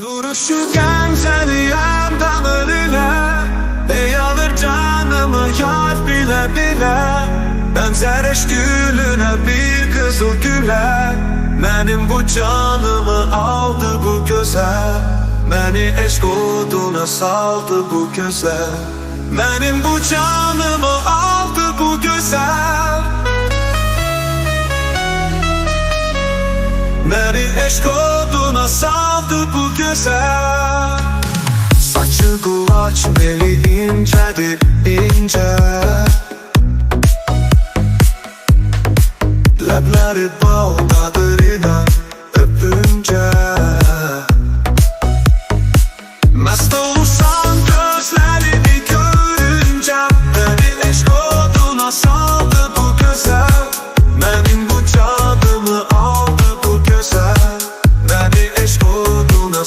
Duruşu gemzeleyen damarına Ey alır canımı yar bile bile. Benzer eşgülüne bir kızıl güle. Benim bu canımı aldı bu güzel Beni eşk oduna saldı bu güzel Benim bu canımı aldı bu güzel Beni eşk oduna saldı bu güzel. Saçı kulaç beli incedir ince. Lepleri bal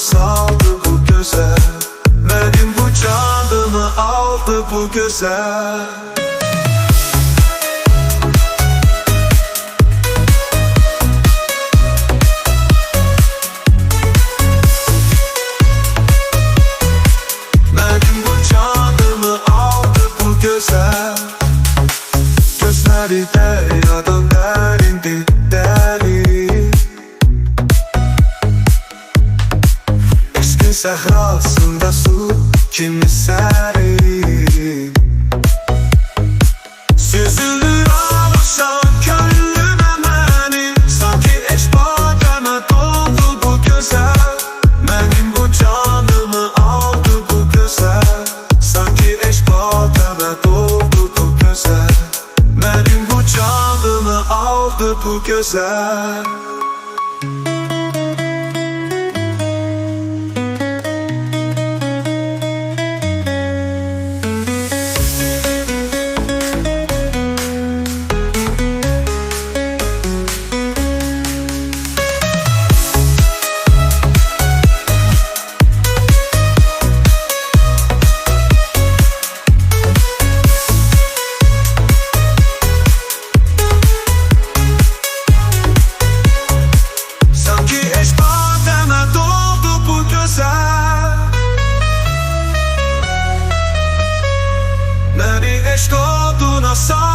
saldı bu güzel Benim bu canımı aldı bu güzel güzel Gözleri de ya da səhrasında su kimi sərin Süzülür ağlaşan könlümə mənim Sanki eş badəmə doldu bu gözəl Mənim bu canımı aldı bu gözəl Sanki eş badəmə doldu bu gözəl Mənim bu canımı aldı bu gözəl saw